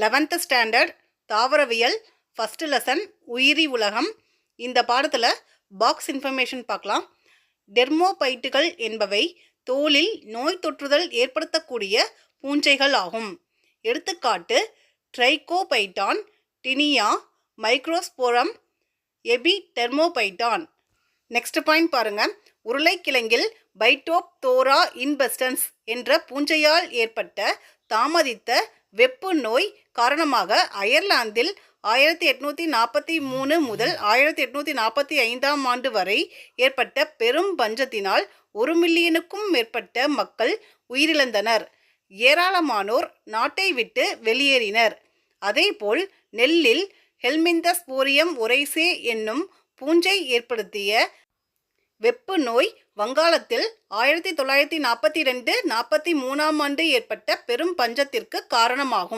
Eleventh standard தாவரவியல் first lesson உயிரி உலகம். இந்த பாடத்தில் பாக்ஸ் இன்ஃபர்மேஷன் பார்க்கலாம். டெர்மோபைட்டுகள் என்பவை தோலில் நோய் தொற்றுதல் ஏற்படுத்தக்கூடிய பூஞ்சைகள் ஆகும். எடுத்துக்காட்டு Trichophyton Tinea Microsporum Epidermophyton next point பாருங்க. உருளைக்கிழங்கில் பைட்டோப் தோரா இன்பெஸ்டன்ஸ் என்ற பூஞ்சையால் ஏற்பட்ட தாமதித்த வெப்பு நோய் காரணமாக அயர்லாந்தில் ஆயிரத்தி எட்நூற்றி நாற்பத்தி மூணு முதல் ஆயிரத்தி எட்நூற்றி நாற்பத்தி ஐந்தாம் ஆண்டு வரை ஏற்பட்ட பெரும் பஞ்சத்தினால் ஒரு மில்லியனுக்கும் மேற்பட்ட மக்கள் உயிரிழந்தனர். ஏராளமானோர் நாட்டை விட்டு வெளியேறினர். அதேபோல் நெல்லில் ஹெல்மிந்தஸ்போரியம் ஒரைசே என்னும் பூஞ்சை ஏற்படுத்திய வெப்பு நோய் வங்காளத்தில் ஆயிரத்தி தொள்ளாயிரத்தி நாற்பத்தி ரெண்டு நாற்பத்தி மூணாம் ஆண்டு ஏற்பட்ட பெரும் பஞ்சத்திற்கு காரணமாகும்.